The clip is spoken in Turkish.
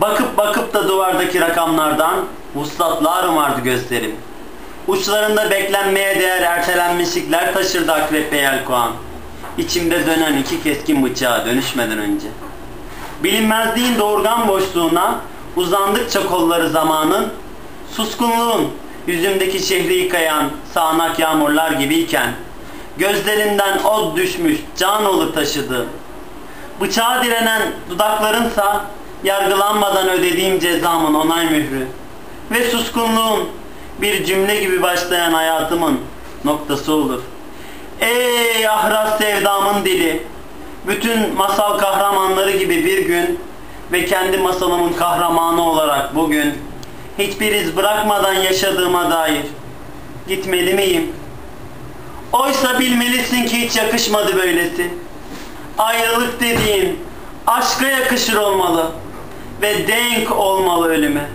Bakıp bakıp da duvardaki rakamlardan vuslatlar vardı gözlerim. Uçlarında beklenmeye değer ertelenmişlikler taşırdı akrep ve yelkoğan. İçimde dönen iki keskin bıçağa dönüşmeden önce. Bilinmezliğin doğurgan boşluğuna uzandıkça kolları zamanın, suskunluğun yüzümdeki şehri yıkayan sağanak yağmurlar gibiyken, gözlerinden od düşmüş can olur taşıdı. Bıçağa direnen dudaklarınsa yargılanmadan ödediğim cezamın onay mührü. Ve suskunluğun bir cümle gibi başlayan hayatımın noktası olur. Ey ahraz sevdamın dili! Bütün masal kahramanları gibi bir gün ve kendi masalımın kahramanı olarak bugün hiçbir iz bırakmadan yaşadığıma dair gitmeli miyim? Oysa bilmelisin ki hiç yakışmadı böylesi. Ayrılık dediğin aşka yakışır olmalı ve denk olmalı ölüme.